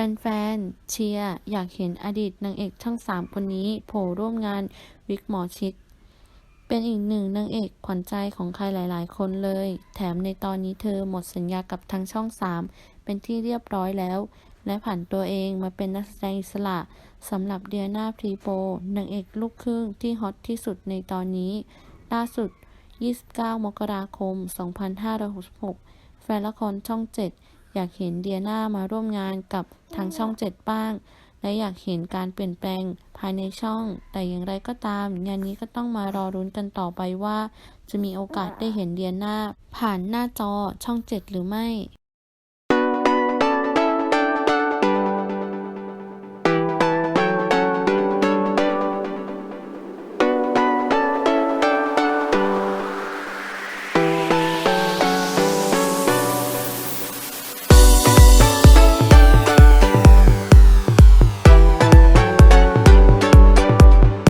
แฟนๆ เชียร์อยากเห็นอดีตนางเอกช่องสามคนนี้โผล่ร่วมงานวิกหมอชิด เป็นอีกหนึ่งนางเอกขวัญใจของใครหลาย ๆ คนเลย แถมในตอนนี้เธอหมดสัญญากับทางช่องสามเป็นที่เรียบร้อยแล้ว และผ่านตัวเองมาเป็นนักแสดงอิสระสำหรับเดียนาพรีโปนางเอกลูกครึ่งที่ฮอตที่สุดในตอนนี้ ล่าสุด 29 มกราคม 2566 แฟนละครช่อง 7 อยากเห็นเดียนามาร่วมงานกับทางช่องเจ็ดบ้าง และอยากเห็นการเปลี่ยนแปลงภายในช่อง แต่อย่างไรก็ตาม งานนี้ก็ต้องมารอรุ้นกันต่อไปว่า จะมีโอกาสได้เห็นเดียนาผ่านหน้าจอช่องเจ็ดหรือไม่